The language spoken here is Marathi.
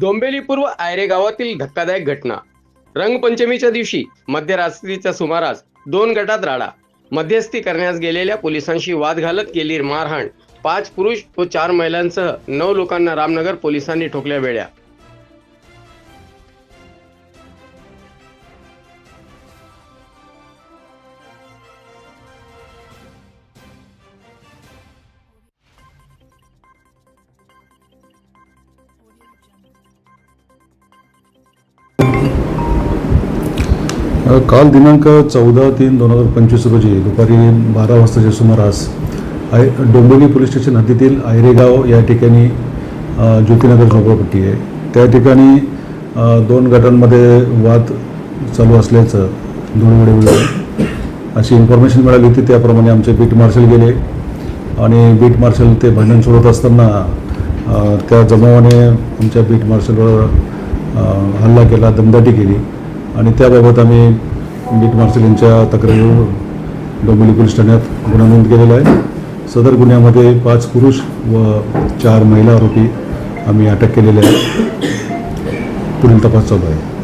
डोंबिवली पूर्व आयरे गावातील धक्कादायक घटना. रंगपंचमीच्या दिवशी मध्यरात्रीच्या सुमारास दोन गटात राडा. मध्यस्थी करण्यास गेलेल्या पोलिसांशी वाद घालत केली मारहाण. पाच पुरुष व चार महिलांसह नऊ लोकांना रामनगर पोलिसांनी ठोकल्या वेळ्या काल दिनांक चौदा तीन दोन हजार पंचवीस रोजी दुपारी बारा वाजताच्या सुमारास आय डोंबिवली पोलीस स्टेशन हद्दीतील आयरेगाव या ठिकाणी ज्योतीनगर ज्योतिनगर झोपडपट्टी आहे. त्या ठिकाणी दोन गटांमध्ये वाद चालू असल्याचं धुळवडे अशी इन्फॉर्मेशन मिळाली होती त्याप्रमाणे आमचे बीट मार्शल गेले आणि बीट मार्शल ते भांडण सोडत असताना त्या जमावाने आमच्या बीट मार्शलवर हल्ला केला दमदाटी केली. आणि त्याबाबत आम्ही बीट मार्शल यांच्या तक्रारीवर डोंबिवली पोलीस ठाण्यात गुन्हा नोंद केलेला आहे. सदर गुन्ह्यामध्ये पाच पुरुष व चार महिला आरोपी आम्ही अटक केलेले आहेत. पुढील तपास चालू आहे.